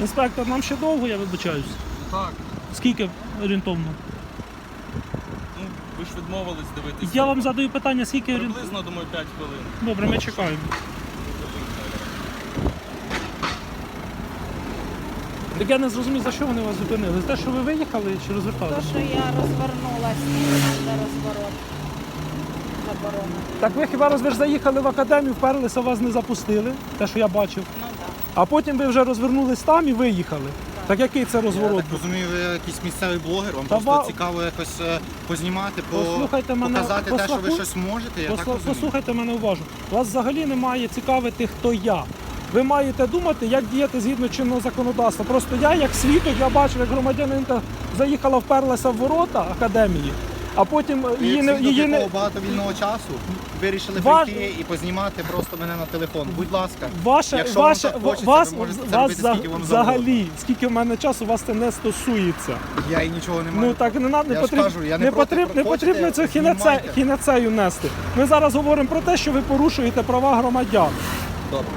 Інспектор, нам ще довго, я вибачаюсь. Так. Скільки орієнтовно? Ну, ви ж відмовились дивитися. Я вам задаю питання, скільки орієнтовно. Приблизно, думаю, 5 хвилин. Добре, ми чекаємо. Так я не зрозумів, за що вони вас зупинили. За те, що ви виїхали чи То, розверталися? що я розвернулась, де розворот. Заборонено. Так ви хіба ж заїхали в академію, вперлися, вас не запустили, те, що я бачив. Ну. А потім ви вже розвернулись там і виїхали. Так який це Я так розумію, ви якийсь місцевий блогер, вам Та просто цікаво якось е, познімати, по... Послухайте мене, показати те, що ви послуху- щось можете, я так Посла- розумію. Послухайте мене уважно. Вас взагалі не має цікавити, хто я. Ви маєте думати, як діяти згідно чинного законодавства. Просто я, як свідок, я бачив, як громадянинка заїхала, вперлася в ворота академії, а потім е, її не її не багато вільного часу, вирішили Ваш- прийти і познімати просто мене на телефон. Будь ласка. Ваше, Якщо вам так хочеться, вас, ви можете це вас робити скільки вам взагалі, скільки в мене часу, вас це не стосується. Я і нічого не маю. Ну так не надо, не Я потрібно, кажу, я не не, проти, потрібно, не потрібно цю хінеце, хінецею нести. Ми зараз говоримо про те, що ви порушуєте права громадян. Добре.